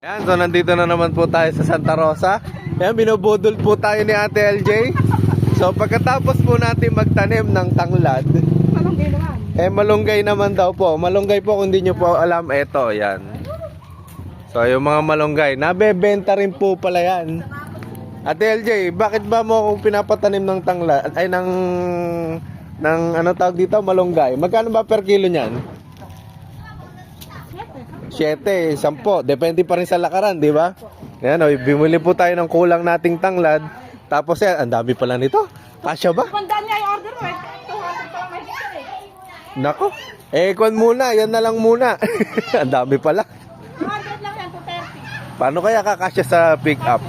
Ayan, so nandito na naman po tayo sa Santa Rosa. Ayan, binubudol po tayo ni Ate LJ. So pagkatapos po natin magtanim ng tanglad, Anong ginawa? eh malunggay naman daw po. Malunggay po kung hindi nyo po alam, eto, yan. So yung mga malunggay, nabebenta rin po pala yan. Ate LJ, bakit ba mo akong pinapatanim ng tanglad, ay ng, ng ano tawag dito, malunggay? Magkano ba per kilo niyan? 7, 10, depende pa rin sa lakaran, di ba? Yan, oh, bumili po tayo ng kulang nating tanglad. Tapos yan, ang dami pala nito. Kasya ba? Bandaan niya yung order mo eh. 200 pa lang may higit eh. Nako. Eh, kwan muna, yan na lang muna. ang dami pala. 200 lang yan, 230. Paano kaya kakasya sa pick up?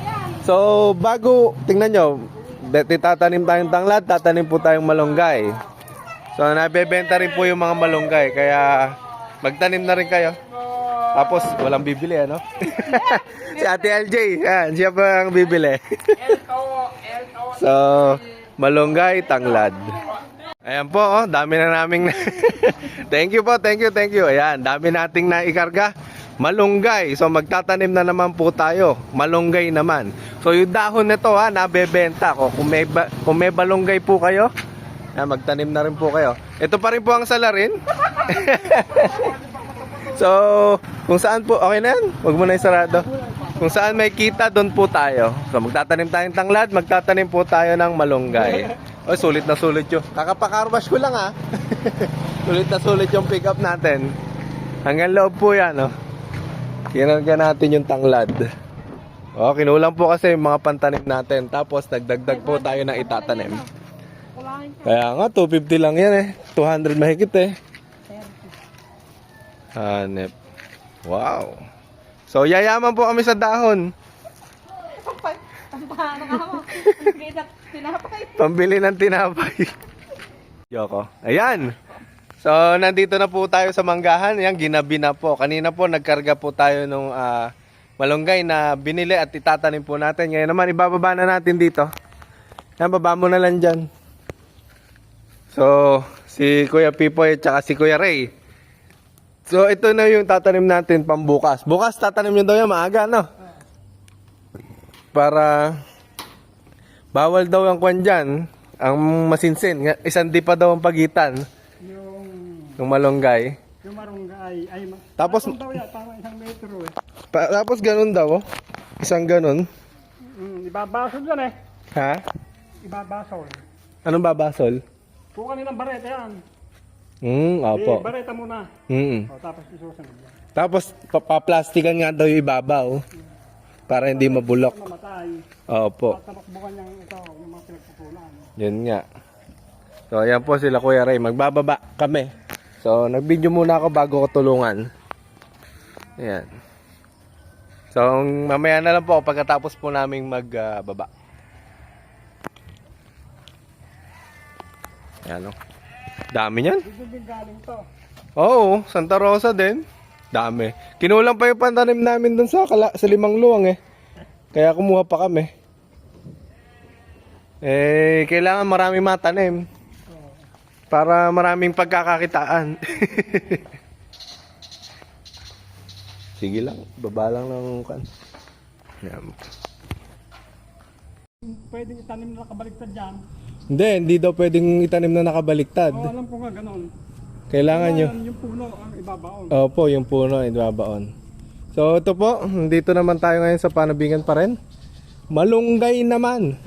So, bago, tingnan nyo, tatanim tayong tanglad, tatanim po tayong malunggay. So, nabebenta rin po yung mga malunggay, kaya magtanim na rin kayo. Tapos, walang bibili, ano? si Ate LJ, yan, siya pa ang bibili. so, malunggay, tanglad. Ayan po, oh, dami na naming Thank you po, thank you, thank you. Ayan, dami nating naikarga. Malunggay. So magtatanim na naman po tayo. Malunggay naman. So yung dahon nito ha, nabebenta ko. Kung may, ba- kung may balunggay po kayo, ah, magtanim na rin po kayo. Ito pa rin po ang salarin. so, kung saan po, okay na yan? Huwag mo na isarado. Kung saan may kita, doon po tayo. So magtatanim tayong tanglad, magtatanim po tayo ng malunggay. Oh, sulit na sulit yun. Kakapakarwash ko lang ha. sulit na sulit yung pick up natin. Hanggang loob po yan, oh. Kinarga natin yung tanglad. Oh, kinulang po kasi yung mga pantanim natin. Tapos nagdagdag po tayo ng itatanim. Kaya nga, 250 lang yan eh. 200 mahigit eh. Hanep. Wow. So, yayaman po kami sa dahon. Pambili ng tinapay. Yoko. Ayan. So, nandito na po tayo sa manggahan. Ayan, ginabi na po. Kanina po, nagkarga po tayo nung ah, malunggay na binili at itatanim po natin. Ngayon naman, ibababa na natin dito. Ayan, baba mo na lang dyan. So, si Kuya Pipoy at saka si Kuya Ray. So, ito na yung tatanim natin pambukas. Bukas, tatanim nyo daw yan maaga, no? Para bawal daw ang kwan dyan, ang masinsin. Isang di pa daw ang pagitan Yung, ng malunggay. yung marunggay ay ma- Tapos, daw yan, tama isang metro eh. pa- tapos ganun daw, oh. Isang ganun. Mm, ibabasol yan eh. Ha? Ibabasol. Anong babasol? Kuha nilang bareta yan. Hmm, Eh, opo. bareta muna. Hmm. O, tapos isusunod yan. Tapos, paplastikan nga daw yung ibabaw. Para hindi mabulok. Mamatay. Opo. Tatakbukan yung ito, yung mga pinagpupunan. Yun nga. So, ayan po sila Kuya Ray. Magbababa kami. So, nag-video muna ako bago ko tulungan. Ayan. So, mamaya na lang po pagkatapos po naming magbaba. Ayan o. Dami niyan. Dito din galing to. Oo, Santa Rosa din. Dami. Kinulang pa yung pantanim namin dun sa, kala, sa limang luwang eh. Kaya kumuha pa kami. Eh, kailangan maraming matanim. Para maraming pagkakakitaan. Sige lang, baba lang ng kan. Yan. Pwedeng itanim na nakabaliktad dyan. Hindi, hindi daw pwedeng itanim na nakabaliktad. O, alam ko nga ganon. Kailangan nyo. Yung puno ang ibabaon. Opo, yung puno ay babaon. So ito po, dito naman tayo ngayon sa Panabingan pa rin. Malunggay naman.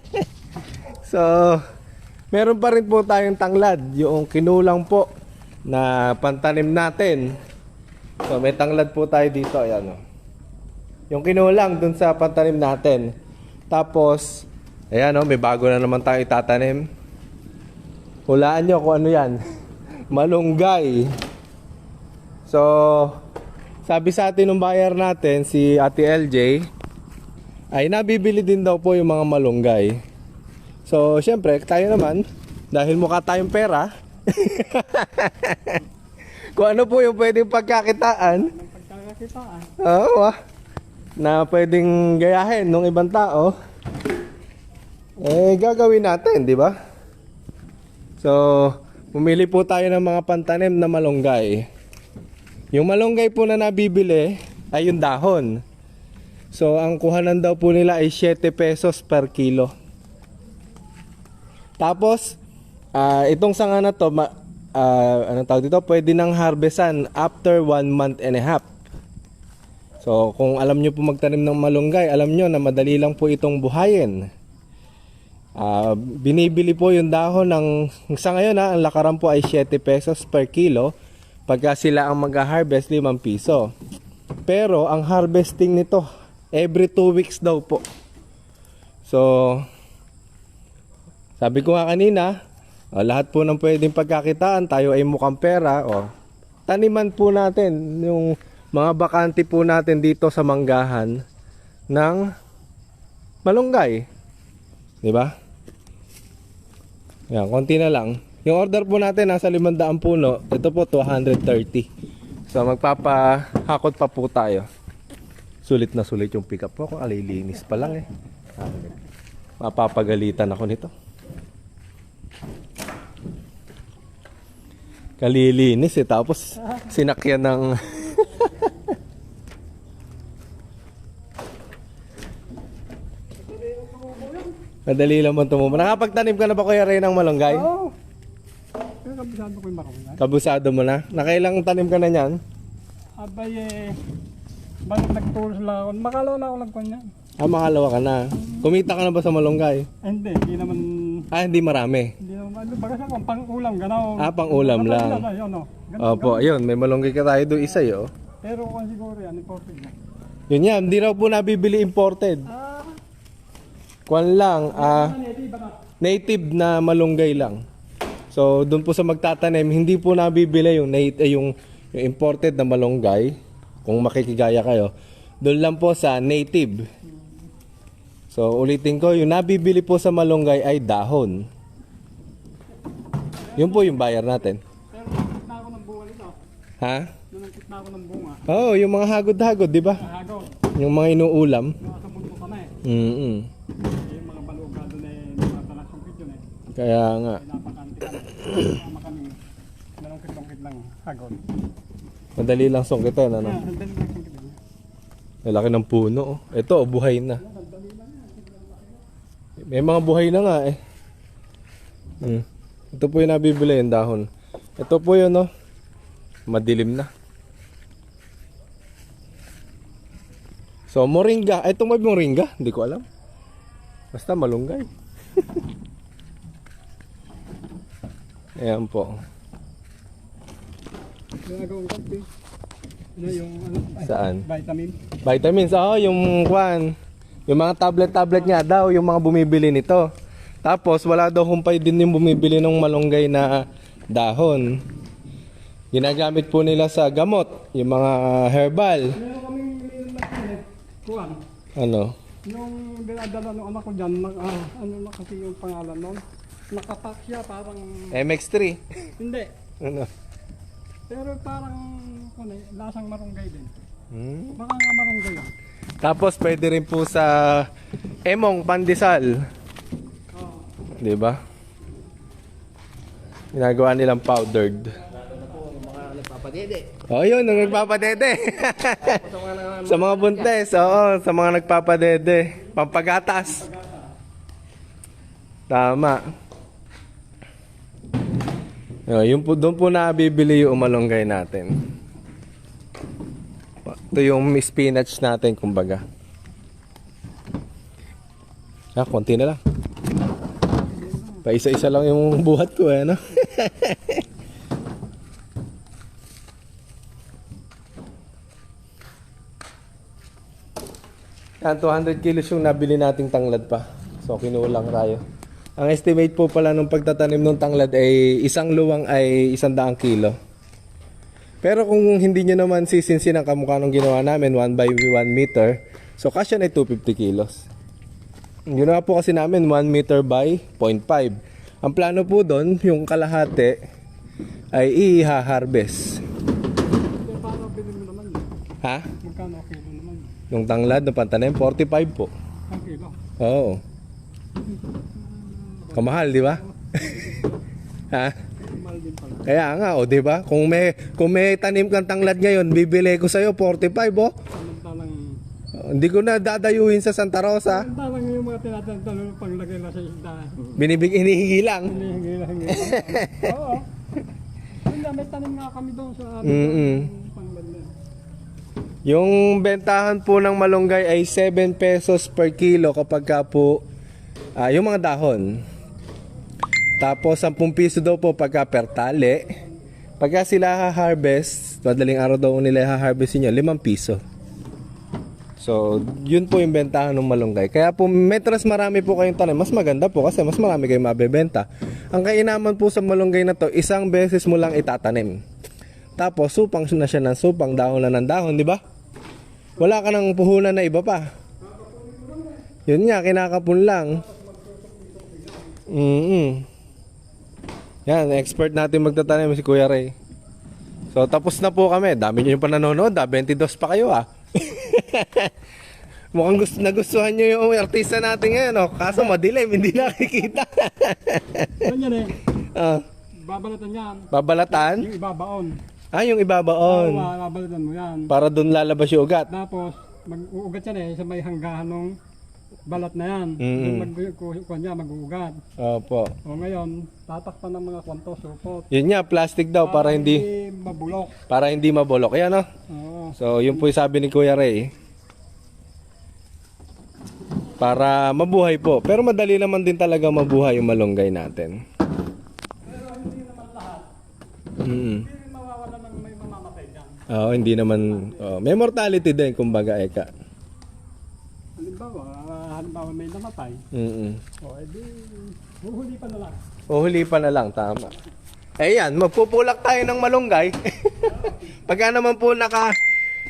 so, meron pa rin po tayong tanglad, yung kinulang po na pantanim natin. So may tanglad po tayo dito, ayan o. Yung kinulang dun sa pantanim natin. Tapos, ayan o, may bago na naman tayo itatanim. Hulaan nyo kung ano yan. Malunggay. So, sabi sa atin ng buyer natin, si Ate LJ, ay nabibili din daw po yung mga malunggay. So, syempre, tayo naman, dahil mukha tayong pera, kung ano po yung pwedeng pagkakitaan, Ang pagkakakitaan. oo ah, na pwedeng gayahin ng ibang tao, eh, gagawin natin, di ba? So, pumili po tayo ng mga pantanim na malunggay. Yung malunggay po na nabibili ay yung dahon. So, ang kuhanan daw po nila ay 7 pesos per kilo. Tapos, ah, itong sanga na to, ma, ah, anong tawag dito, pwede nang harvestan after 1 month and a half. So, kung alam nyo po magtanim ng malunggay, alam nyo na madali lang po itong buhayin. Ah, binibili po yung dahon ng sa ngayon ha, ang lakaran po ay 7 pesos per kilo. Pagka sila ang mag-harvest 5 piso. Pero ang harvesting nito every 2 weeks daw po. So sabi ko nga kanina, ah, lahat po ng pwedeng pagkakitaan, tayo ay mukhang pera. O, taniman po natin yung mga bakante po natin dito sa manggahan ng malunggay. 'Di ba? Yan, konti na lang. Yung order po natin nasa 500 puno, ito po 230. So magpapahakot pa po tayo. Sulit na sulit yung pickup. Kung alilinis pa lang eh. Mapapagalitan ako nito. Kalilinis eh. Tapos sinakyan ng... Madali lang mo tumumo. Nakapagtanim ka na ba kuya Ray ng malunggay? Oo. Pero kabisado ko yung marungan. Kabusado mo na? Nakailang tanim ka na niyan? Abay eh. Balik nagtulos lang ako. Makalaw na ako lang kanya. Ah, makalawa ka na. Kumita ka na ba sa malunggay? Eh, hindi, hindi naman, Ah, hindi marami. hindi naman, ano, bagas ako, pang ulam, gano'n. Ah, pang-ulam lang. Ano, yun, no. Ganun, Opo, ayun, may malunggay ka tayo doon isa yo. Pero kung siguro yan, important na. Yun yan, hindi raw po nabibili imported. Ah, Kwan lang, ah, native na malunggay lang. So, doon po sa magtatanim, hindi po nabibili yung, nat- eh, yung, yung imported na malunggay. Kung makikigaya kayo, doon lang po sa native. So, ulitin ko, yung nabibili po sa malunggay ay dahon. Yun po yung bayar natin. Pero nakikita ako ng bunga nito. Ha? Nung nakikita ako ng bunga. Oo, oh, yung mga hagod-hagod, di ba? Nahagaw. Yung mga inuulam. Nasa mundo ka na eh. Mm Yung mga balugado na yung kit yun eh. Kaya nga, Pinapakanti ka. Tama kami. Nalungkit-lungkit lang. Hagod. madali lang sungkitin, ano? Ah, dali lang yung kit. Ang laki ng puno. oh. Ito, oh, buhay na. May mga buhay na nga eh. Hmm. Ito po yung nabibili yung dahon. Ito po yun, no? Madilim na. So, moringa. Ito may moringa? Hindi ko alam. Basta malunggay. Ayan po. Ginagawang kape. Ano yung ano? ay, Saan? Vitamin. Vitamins, oh, yung kwan. Yung mga tablet-tablet nga daw, yung mga bumibili nito. Tapos, wala daw humpay din yung bumibili ng malunggay na dahon. Ginagamit po nila sa gamot, yung mga herbal. Meron kaming nilalakinet. Kuhan. Ano? Yung dinadala ng anak ko dyan, nag, ah, ano na kasi yung pangalan nun? Nakapak siya parang, MX3. hindi. Ano? Pero parang, kung eh, lasang marunggay din. Hmm? Baka nga marunggay yun. Tapos, pwede rin po sa emong pandesal. Oo. Di ba? Ginagawa nilang powdered. Oh, yun, nung nagpapadede. Sa mga buntes, oo, sa mga nagpapadede. Pampagatas. Tama. Oh, yun po, doon po nabibili yung umalunggay natin. Ito yung spinach natin, kumbaga. Ah, konti na lang. Pa isa-isa lang yung buhat ko eh, no? Yan, 200 kilos yung nabili nating tanglad pa. So, kinulang tayo. Ang estimate po pala nung pagtatanim ng tanglad ay isang luwang ay isang daang kilo. Pero kung hindi nyo naman sisinsin ang kamukha nung ginawa namin, 1 by 1 meter, so kasya na 250 kilos. Yung Ginawa po kasi namin 1 meter by 0.5. Ang plano po doon, yung kalahati ay naman yun. Ha? Magkano kilo Yung tanglad ng pantanim, 45 po. Ang kilo. Oo. Kamahal, di ba? ha? Mahal din pala. Kaya nga, o di ba? Kung may kung may tanim kang tanglad ngayon, bibili ko sa iyo 45, oh. Ano Hindi ko na dadayuhin sa Santa Rosa. Ang dami yung mga tinatanong panglagay na sa isda. Binibig, hinihingi lang. Hinihingi lang. Oo. Hindi, may tanim nga kami doon sa. Mm-mm. Yung bentahan po ng malunggay ay 7 pesos per kilo kapag ka po ah, yung mga dahon. Tapos 10 piso daw po pagka per tali. Pagka sila ha-harvest, madaling araw daw nila ha-harvest nyo, 5 piso. So, yun po yung bentahan ng malunggay. Kaya po, metras marami po kayong tanim, mas maganda po kasi mas marami kayong mabebenta. Ang kainaman po sa malunggay na to, isang beses mo lang itatanim. Tapos, supang na siya ng supang, dahon na ng dahon, di ba? Wala ka ng puhunan na iba pa. Yun nga, kinakapon lang. Mm Yan, expert natin magtatanim si Kuya Ray. So, tapos na po kami. Dami nyo yung pananonood. ah. 22 pa kayo ah. Mukhang gusto, nagustuhan nyo yung artista natin ngayon. Oh. Kaso madilim, hindi nakikita. Ano yan eh? Ah, Babalatan yan. babalatan? Yung ibabaon. Ah, yung ibabaon. Oo, babalatan mo yan. Para doon lalabas yung ugat. Tapos, mag-uugat yan eh, sa may hanggahan ng balat na yan. Mm. Yung mag niya, mag-uugat. Opo. O ngayon, tatakpan ng mga kwanto, supot. Yun nga, plastic daw para hindi mabulok. para hindi mabulok. Yan oh. Oo. So, yun po yung sabi ni Kuya Ray. Para mabuhay po. Pero madali naman din talaga mabuhay yung malunggay natin. Mm. Hindi mawawala ng may mamamatay dyan. Oo, hindi naman oh, may mortality din kumbaga eka. Halimbawa, halimbawa may namatay. Mm. O, edi, huhuli pa na lang. Uhuli pa na lang tama. Eh yan, magpupulak tayo ng malunggay. Pagka naman po naka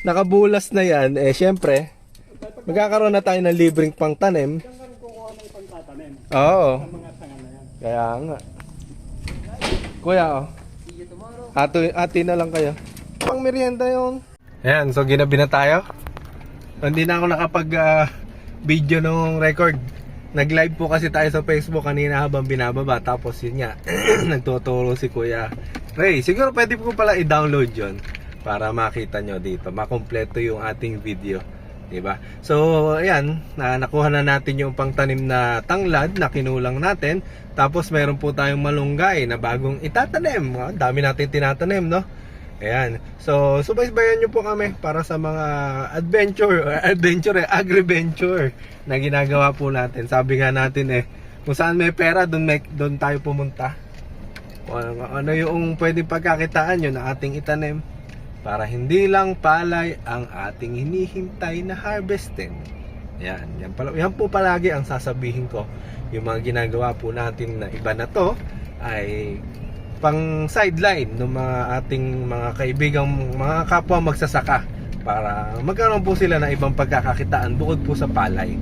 nakabulas na yan, eh syempre, magkakaroon na tayo ng libreng pangtanim. Diyan ka rin kukuha ng pangtatanim. Oo. Ang mga sanga na yan. Kaya nga. Kuya, oh. Ato, ati na lang kayo. Pang merienda yun. Ayan, so ginabi na tayo. Hindi na ako nakapag ah, video nung record. Nag-live po kasi tayo sa Facebook kanina habang binababa. Tapos yun nga, nagtuturo si Kuya Ray. Siguro pwede po pala i-download yon para makita nyo dito. Makompleto yung ating video. 'di ba? So, ayan, na nakuha na natin yung pangtanim na tanglad na kinulang natin. Tapos meron po tayong malunggay na bagong itatanim. Ah, Dami natin tinatanim, no? Ayan. So, subaybayan nyo po kami para sa mga adventure, adventure eh, agriventure na ginagawa po natin. Sabi nga natin eh, kung saan may pera, doon, may, doon tayo pumunta. Ano, ano yung pwedeng pagkakitaan nyo na ating itanim para hindi lang palay ang ating hinihintay na harvestin. Yan, yan, pala, yan po palagi ang sasabihin ko. Yung mga ginagawa po natin na iba na to ay pang sideline ng mga ating mga kaibigang mga kapwa magsasaka para magkaroon po sila ng ibang pagkakakitaan bukod po sa palay.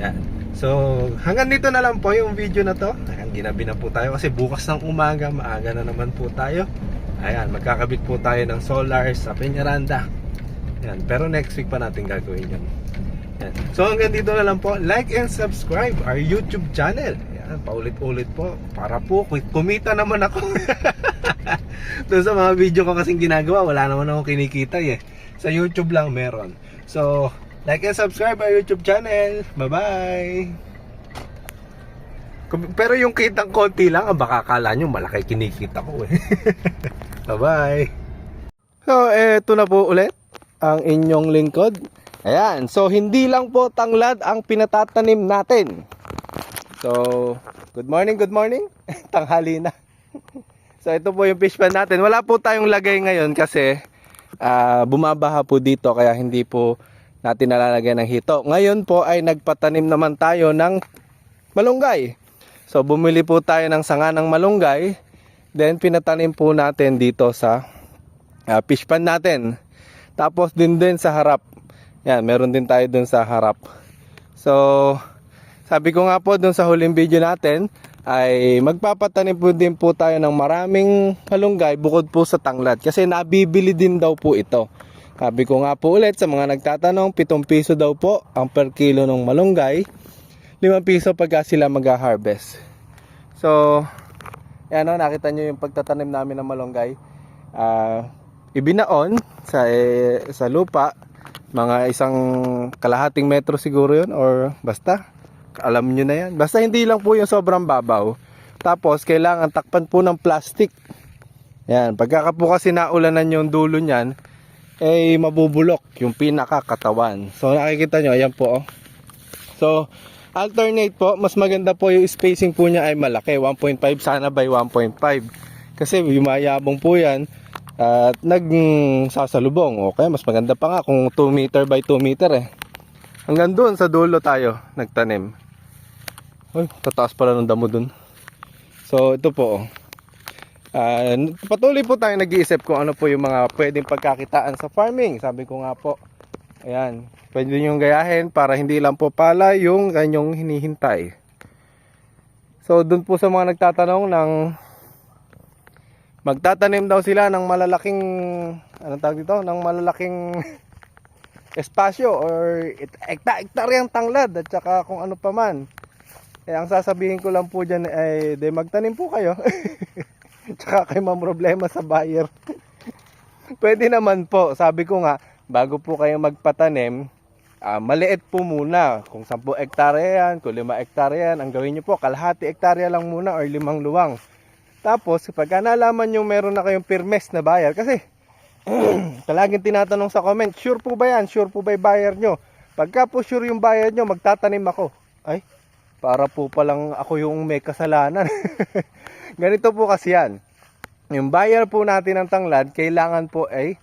Yan. So, hanggang dito na lang po yung video na to. Ayan, ginabi na po tayo kasi bukas ng umaga, maaga na naman po tayo. Ayan, magkakabit po tayo ng solar sa Peñaranda. Yan, pero next week pa natin gagawin yun. Yan. So hanggang dito na lang po. Like and subscribe our YouTube channel. Paulit-ulit po. Para po kumita naman ako. Doon sa mga video ko kasing ginagawa, wala naman ako kinikita eh. Sa YouTube lang meron. So, like and subscribe our YouTube channel. Bye-bye! Kung- Pero yung kitang konti lang, ah, baka kala nyo malaki kinikita ko eh. Bye-bye! So, eto na po ulit ang inyong lingkod. Ayan, so hindi lang po tanglad ang pinatatanim natin. So, good morning, good morning. Tanghali na. so, ito po yung fish pan natin. Wala po tayong lagay ngayon kasi ah, bumabaha po dito kaya hindi po natin nalalagay ng hito. Ngayon po ay nagpatanim naman tayo ng malunggay. So, bumili po tayo ng sanga ng malunggay. Then, pinatanim po natin dito sa ah, fish pan natin. Tapos din din sa harap. Yan, meron din tayo dun sa harap. So, sabi ko nga po dun sa huling video natin, ay magpapatanim po din po tayo ng maraming malunggay bukod po sa tanglad. Kasi nabibili din daw po ito. Sabi ko nga po ulit sa mga nagtatanong, 7 piso daw po ang per kilo ng malunggay. 5 piso pagka sila mag-harvest. So, yan o, nakita nyo yung pagtatanim namin ng malunggay. Ah, ibinaon sa eh, sa lupa Mga isang kalahating metro siguro yun or basta. Alam nyo na yan. Basta hindi lang po yung sobrang babaw. Tapos kailangan takpan po ng plastic. Yan. Pagka po kasi naulanan yung dulo niyan, eh mabubulok yung pinakakatawan. So nakikita nyo, ayan po. Oh. So alternate po, mas maganda po yung spacing po niya ay malaki. 1.5 sana by 1.5. Kasi yumayabong po yan at nagsasalubong. Okay, mas maganda pa nga kung 2 meter by 2 meter eh. Hanggang doon sa dulo tayo nagtanim. Ay, tataas pala ng damo dun. So ito po. Ah, patuloy po tayo nag-iisip kung ano po yung mga pwedeng pagkakitaan sa farming. Sabi ko nga po. Ayan, pwede nyo gayahin para hindi lang po pala yung kanyong hinihintay. So doon po sa mga nagtatanong ng magtatanim daw sila ng malalaking anong tawag dito ng malalaking espasyo or ekta ektaryang tanglad at saka kung ano pa man eh ang sasabihin ko lang po dyan ay de magtanim po kayo tsaka kayo problema sa buyer pwede naman po sabi ko nga bago po kayo magpatanim ah, maliit po muna kung 10 hektarya yan kung 5 hektarya yan ang gawin nyo po kalahati hektarya lang muna or limang luwang tapos, pagka nalaman nyo meron na kayong permes na buyer, kasi palaging tinatanong sa comment, sure po ba yan? Sure po ba yung buyer nyo? Pagka po sure yung buyer nyo, magtatanim ako. Ay, para po palang ako yung may kasalanan. Ganito po kasi yan. Yung buyer po natin ng tanglad, kailangan po ay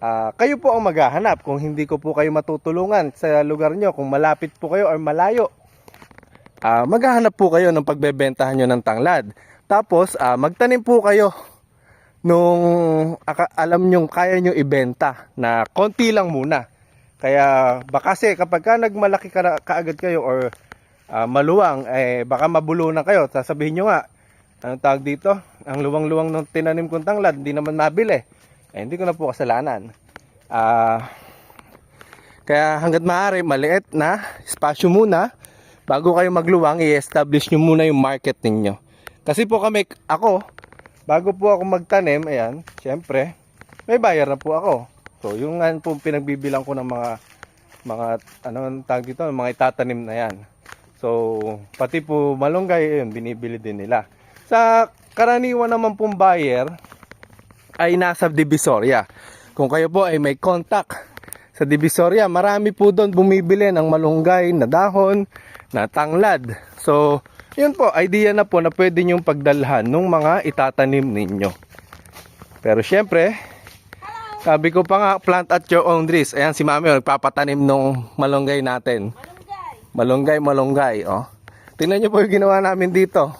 ah, kayo po ang maghahanap kung hindi ko po kayo matutulungan sa lugar nyo, kung malapit po kayo or malayo. Ah, maghahanap po kayo ng pagbebentahan nyo ng tanglad. Tapos, ah, magtanim po kayo nung alam nyo kaya nyo ibenta na konti lang muna. Kaya baka kasi kapag ka nagmalaki ka kaagad kayo or ah, maluwang, eh, baka mabulo na kayo. Sasabihin nyo nga, anong tawag dito? Ang luwang-luwang ng tinanim kong tanglad, hindi naman mabili. Eh, hindi ko na po kasalanan. Ah, kaya hanggat maaari, maliit na espasyo muna. Bago kayo magluwang, i-establish nyo muna yung market ninyo. Kasi po kami, ako, bago po ako magtanim, ayan, syempre, may bayar na po ako. So, yung nga po pinagbibilang ko ng mga, mga, ano tawag dito, mga itatanim na yan. So, pati po malunggay, yun, binibili din nila. Sa karaniwan naman pong buyer, ay nasa Divisoria. Kung kayo po ay may contact sa Divisoria, marami po doon bumibili ng malunggay na dahon, na tanglad. So, yun po, idea na po na pwede nyong pagdalhan ng mga itatanim ninyo. Pero syempre, sabi ko pa nga, plant at your own risk. Ayan si Mami, oh, nagpapatanim nung malunggay natin. Malunggay, malunggay, oh. Tingnan nyo po yung ginawa namin dito.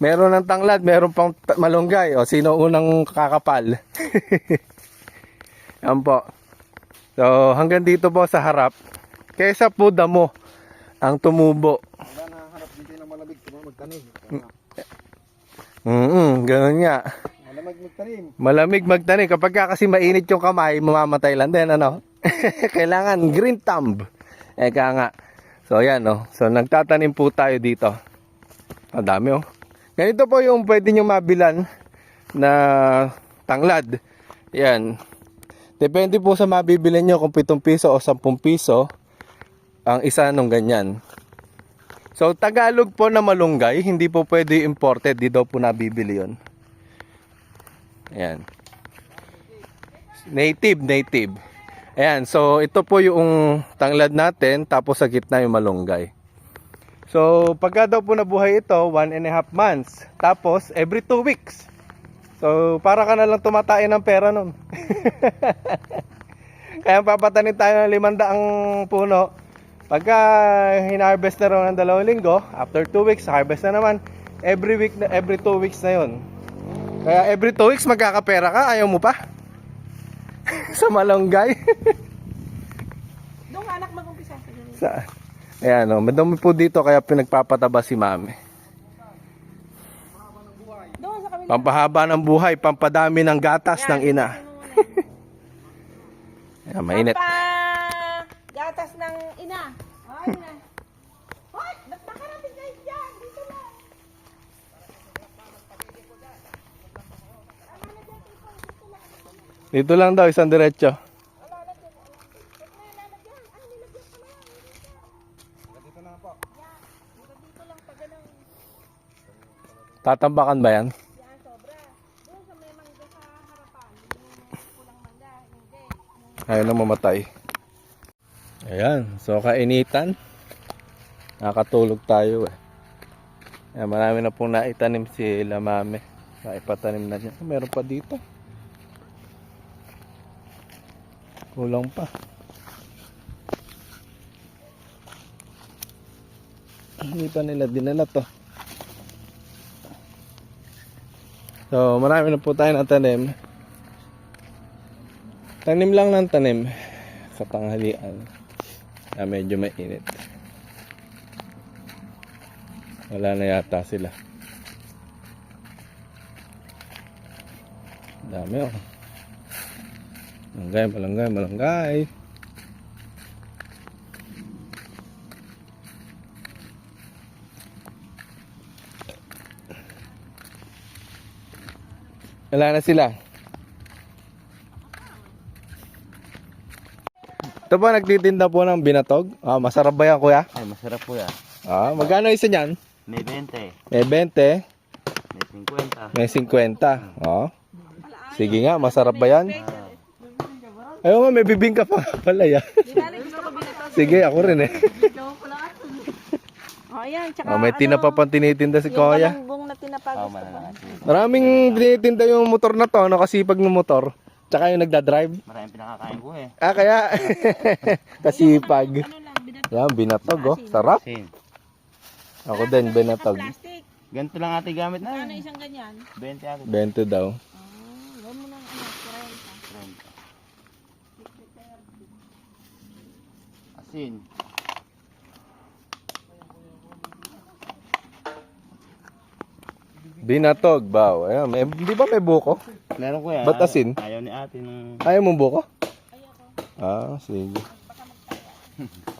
Meron ng tanglad, meron pang malunggay. O, sino unang kakapal? Yan po. So, hanggang dito po sa harap. Kesa po damo ang tumubo. Wala na hanap dito na malamig, magtanim. Mm ganun nga. Malamig magtanim. Malamig magtanim. Kapag ka kasi mainit yung kamay, mamamatay lang din, ano? Kailangan green thumb. Eka nga. So, yan, no? So, nagtatanim po tayo dito. Ang dami, oh. Ganito po yung pwede nyo mabilan na tanglad. Yan. Depende po sa mabibili nyo kung 7 piso o 10 piso ang isa nung ganyan. So, Tagalog po na malunggay, hindi po pwede imported. Di daw po nabibili yon. Ayan. Native, native. Ayan, so ito po yung tanglad natin, tapos sa gitna yung malunggay. So, pagka daw po nabuhay ito, one and a half months. Tapos, every two weeks. So, para ka na lang tumatay ng pera nun. Kaya papatanin tayo ng limandaang puno. Pagka hinarvest na raw ng dalawang linggo, after two weeks, harvest na naman. Every week, na, every two weeks na yon. Kaya every two weeks magkakapera ka, ayaw mo pa? Sa malunggay. Doon anak mag-umpisa. Sa, ayan o, madami po dito kaya pinagpapataba si mami. Pampahaba ng buhay, pampadami ng gatas ng ina. Ayan, mainit. Pa gatas ng ina. Ay. Dito lang daw, isang diretso. Tatambakan ba yan? Ayaw na mamatay. Ayan, so kainitan. Nakatulog tayo eh. Ayan, marami na pong naitanim si Lamame. Naipatanim na niya. Meron pa dito. Kulang pa. Hindi pa nila dinala to. So, marami na po tayo natanim. Tanim lang ng tanim sa tanghalian. Ah, medyo mainit. Wala na yata sila. Dami oh. Malunggay, malunggay, malunggay. Wala na sila. Ito ba nagtitinda po ng binatog? Ah, masarap ba yan kuya? Ay, masarap po yan. Ah, magkano isa niyan? May 20, May 20, may 50. may 50. Oh. Sige nga, masarap ba yan? Ayaw nga, may bibingka pa pala binato. Sige, ako rin eh. Oh, yan. Tsaka Oh, may tinapa pang tinitinda si Yung Kuya. balongbong na tinapa Oh, gusto ko. Maraming tinitinda yung motor na to, nakasipag ng motor. Tsaka yung nagdadrive. Maraming pinakakain ko eh. Ah, kaya kasipag. Ano. Yan, binatog oh. Sarap. Ako din, binatog. Ganito lang ate gamit Ano na. isang ganyan? 20 ate. 20 daw. Ah, huwag mo nang ano, 40. 30. Asin. Binatog, baw. Ayan, may, di ba may buko? Meron ko yan. Ba't asin? Ayaw ni ate nung... Ayaw mong buko? Ah, sige.